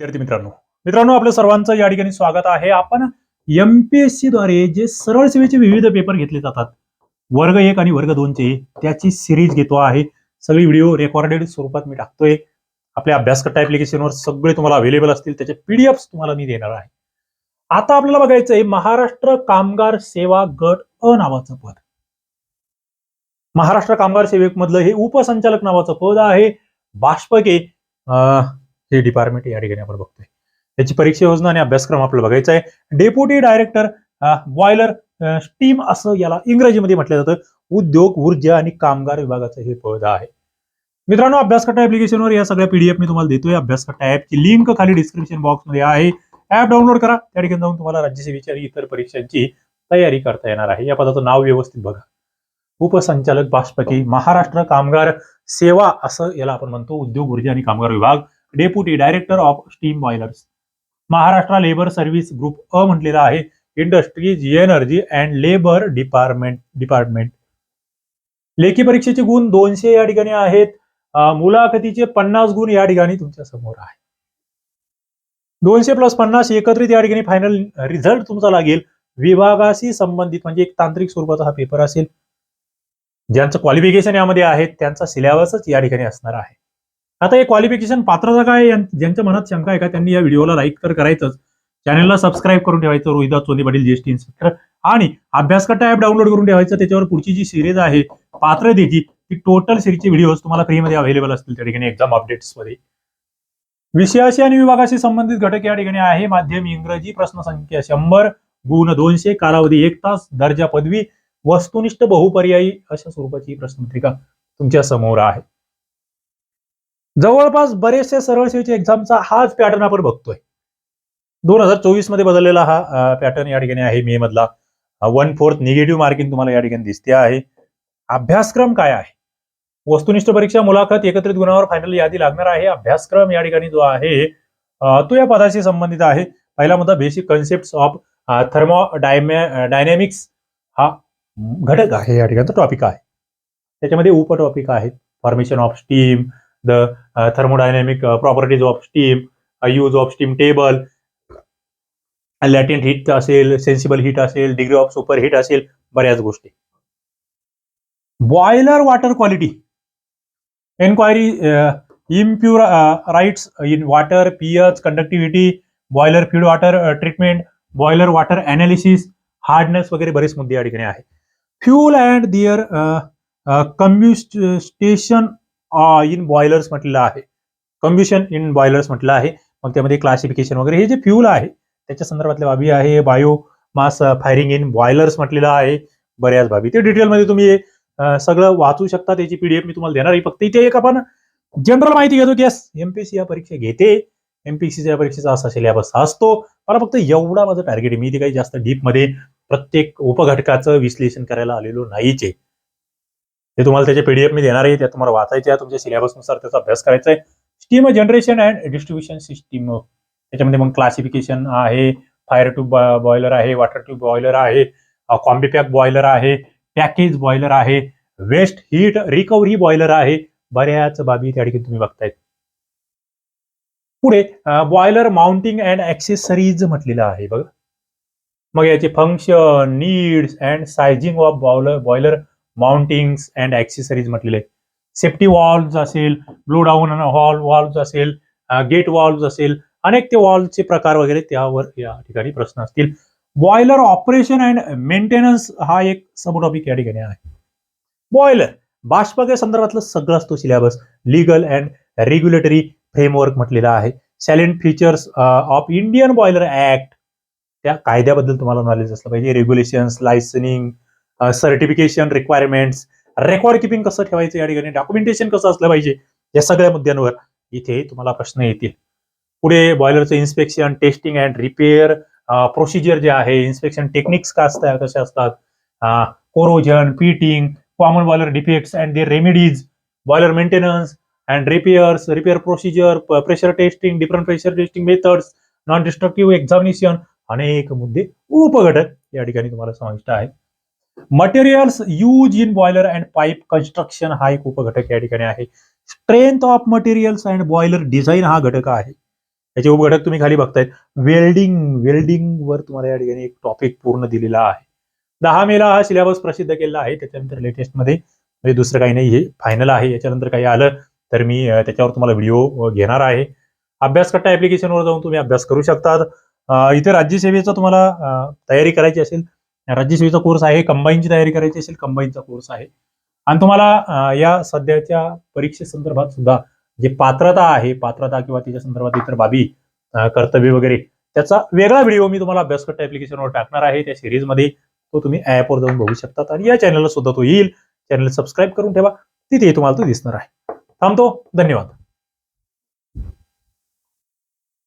विद्यार्थी मित्रांनो. मित्रांनो आपलं सर्वांचं या ठिकाणी स्वागत आहे. आपण एमपीएससी द्वारे जे सरळ सेवेचे विविध पेपर घेतले जातात वर्ग एक आणि वर्ग दोनचे त्याची सिरीज घेतो आहे. सगळी व्हिडिओ रेकॉर्डेड स्वरूपात मी टाकतोय. आपल्या अभ्यासकट्टा ऍप्लिकेशनवर सगळे तुम्हाला अवेलेबल असतील त्याचे पीडीएफ तुम्हाला मी देणार आहे. आता आपल्याला बघायचंय महाराष्ट्र कामगार सेवा गट अ नावाचं पद. महाराष्ट्र कामगार सेवेक मधलं हे उपसंचालक नावाचं पद आहे. बाष्पके हे डिपार्टमेंट या ठिकाणी आपण बघतोय. याची परीक्षा योजना आणि अभ्यासक्रम आपल्याला बघायचा आहे. डेप्युटी डायरेक्टर बॉयलर स्टीम असं याला इंग्रजीमध्ये म्हटलं जातं. उद्योग ऊर्जा आणि कामगार विभागाचं हे पद आहे. मित्रांनो अभ्यासकट्टा ऍप्लिकेशनवर या सगळ्या पीडीएफ मी तुम्हाला देतोय. अभ्यासकट्टा ऍपची लिंक खाली डिस्क्रिप्शन बॉक्समध्ये आहे. ऍप डाउनलोड करा. त्या ठिकाणी जाऊन तुम्हाला राज्यसेवेची आणि इतर परीक्षांची तयारी करता येणार आहे. या पदाचं नाव व्यवस्थित बघा. उपसंचालक बाष्पकी महाराष्ट्र कामगार सेवा असं याला आपण म्हणतो. उद्योग ऊर्जा आणि कामगार विभाग. Deputy director of steam boilers Maharashtra labour service group अ म्हटलेला आहे. Industries energy and labour department department लेखी परीक्षेचे गुण दोनशे या ठिकाणी आहेत. मुलाखतीचे पन्नास गुण या ठिकाणी तुमच्यासमोर आहे. दोनशे प्लस पन्नास एकत्रित या ठिकाणी फायनल रिझल्ट तुमचा लागेल. विभागाशी संबंधित म्हणजे एक तांत्रिक स्वरूपाचा हा पेपर असेल. ज्यांचं क्वालिफिकेशन यामध्ये आहे त्यांचा सिलेबसच या ठिकाणी असणार आहे. आता हे क्वालिफिकेशन पात्रता काय ज्यांच्या मनात शंका आहे का? त्यांनी या व्हिडिओला लाईक तर करायचंच. चॅनलला सबस्क्राईब करून ठेवायचं. रोहिदास चोंदी पाटील जीएसटी इन्स्पेक्टर आणि अभ्यासकट्टा ऍप डाउनलोड करून ठेवायचं. त्याच्यावर पुढची जी सिरीज आहे पात्रतेची ती टोटल सिरीजचे व्हिडिओज तुम्हाला फ्रीमध्ये अवेलेबल असतील त्या ठिकाणी एक्झाम अपडेट्समध्ये. विषयाशी आणि विभागाशी संबंधित घटक या ठिकाणी आहे. माध्यम इंग्रजी प्रश्न संख्या शंभर गुण दोनशे कालावधी एक तास दर्जा पदवी वस्तुनिष्ठ बहुपर्यायी अशा स्वरूपाची ही प्रश्नपत्रिका तुमच्यासमोर आहे. जवळपास बरेचसे सरळ सेवेच्या एक्झामचा हाच पॅटर्न आपण बघतोय. दोन हजार चोवीसमध्ये बदललेला हा पॅटर्न या ठिकाणी आहे मे मधला. वन फोर्थ निगेटिव्ह मार्किंग तुम्हाला या ठिकाणी दिसते आहे. अभ्यासक्रम काय आहे? वस्तुनिष्ठ परीक्षा मुलाखत एकत्रित गुणावर फायनल यादी लागणार आहे. अभ्यासक्रम या ठिकाणी जो आहे तो या पदाशी संबंधित आहे. पहिला मुद्दा basic concept of thermodynamics हा घटक आहे या ठिकाणी टॉपिक आहे. त्याच्यामध्ये उप टॉपिक आहेत. Formation of steam the thermodynamic properties of steam use of steam table latent heat असेल सेन्सिबल हिट असेल डिग्री ऑफ सुपर हिट असेल बऱ्याच गोष्टी boiler water quality enquiry impurities in water pH conductivity boiler feed water treatment boiler water analysis hardness वगैरे बरेच मुद्दे या ठिकाणी आहे. Fuel and their combustion in boilers म्हटलेलं आहे. कम्ब्युशन इन बॉयलर्स म्हटलं आहे. मग त्यामध्ये क्लासिफिकेशन वगैरे हे जे फ्यूल आहे त्याच्या संदर्भातल्या बाबी आहे. Biomass firing in boilers म्हटलेलं आहे. बऱ्याच बाबी. ते डिटेलमध्ये तुम्ही सगळं वाचू शकता. त्याची पीडीएफ मी तुम्हाला देणार आहे. फक्त इथे एक आपण जनरल माहिती घेतो की एमपीएससी एमपीसी या परीक्षा घेते. एमपीसीच्या परीक्षेचा असा सिलेबस असतो. मला फक्त एवढा माझं टार्गेट आहे. मी ते काही जास्त डीपमध्ये प्रत्येक उपघटकाचं विश्लेषण करायला आलेलो नाहीच आहे. ते तुम्हाला त्याचे पीडीएफ मी देणार आहे ते तुम्हाला वाचायचे आहे तुमच्या सिलेबसनुसार त्याचा अभ्यास करायचा आहे. Steam generation and distribution system त्याच्यामध्ये मग क्लासिफिकेशन आहे फायर ट्यूब बॉयलर आहे वॉटर ट्यूब बॉयलर आहे कॉम्बीपॅक बॉयलर आहे पॅकेज बॉयलर आहे वेस्ट हीट रिकव्हरी बॉयलर आहे. बऱ्याच बाबी त्या ठिकाणी तुम्ही बघतायत. पुढे बॉयलर माउंटिंग अँड ऍक्सेसरीज म्हटलेलं आहे बघा. मग याचे function needs and sizing of boiler boiler mountings and accessories म्हटलेले सेफ्टी वॉल्व्ज असेल ब्लो डाऊन हॉल वॉल्व्ज असेल गेट वॉल्व्ज असेल अनेक ते वॉल्वचे प्रकार वगैरे त्यावर या ठिकाणी प्रश्न असतील. बॉयलर ऑपरेशन अँड मेंटेनन्स हा एक सब टॉपिक या ठिकाणी आहे. बॉयलर बाष्पके संदर्भातलं सगळं असतो syllabus legal and regulatory framework म्हटलेला आहे. Salient features of Indian boiler act त्या कायद्याबद्दल तुम्हाला नॉलेज असलं पाहिजे. Regulations licensing certification requirements record keeping कसं ठेवायचं या ठिकाणी? डॉक्युमेंटेशन कसं असलं पाहिजे? या सगळ्या मुद्द्यांवर इथे तुम्हाला प्रश्न येतील. पुढे बॉयलरचं inspection testing and repair procedure जे आहे इन्स्पेक्शन टेक्निक्स का असतात कसे असतात? Corrosion pitting common boiler defects and they remedies boiler maintenance and repairs repair procedure pressure testing different pressure testing methods non destructive examination अनेक मुद्दे उपघटक या ठिकाणी तुम्हाला समाविष्ट आहे materials use in boiler and pipe construction हा एक उपघटक या ठिकाणी आहे. Strength of materials and boiler design हा घटक आहे. याचे उपघटक तुम्ही खाली बघतायत. वेल्डिंग वेल्डिंग वर तुम्हाला या ठिकाणी एक टॉपिक पूर्ण दिलेला आहे. दहा मेला हा सिलेबस प्रसिद्ध केलेला आहे. त्याच्यानंतर लेटेस्टमध्ये म्हणजे दुसरं काही नाही हे फायनल आहे. याच्यानंतर काही आलं तर मी त्याच्यावर तुम्हाला व्हिडिओ घेणार आहे. अभ्यासकट्टा ऍप्लिकेशनवर जाऊन तुम्ही अभ्यास करू शकतात. इथे राज्यसेवेचा तुम्हाला तयारी करायची असेल राज्यसेवेचा कोर्स आहे कंबाईनची तयारी करायची असेल कंबाईनचा कोर्स आहे. आणि तुम्हाला या सध्याच्या परीक्षेसंदर्भात सुद्धा जे पात्रता आहे पात्रता किंवा त्याच्या संदर्भात इतर बाबी कर्तव्य वगैरे त्याचा वेगळा व्हिडिओ मी तुम्हाला अभ्यासकट्टा ऍप्लिकेशनवर टाकणार आहे. त्या सिरीजमध्ये तो तुम्ही ऍपवर जाऊन बघू शकतात आणि या चॅनलला सुद्धा तो येईल. चॅनल सबस्क्राईब करून ठेवा. तिथे तुम्हाला तो दिसणार आहे. थांबतो. धन्यवाद.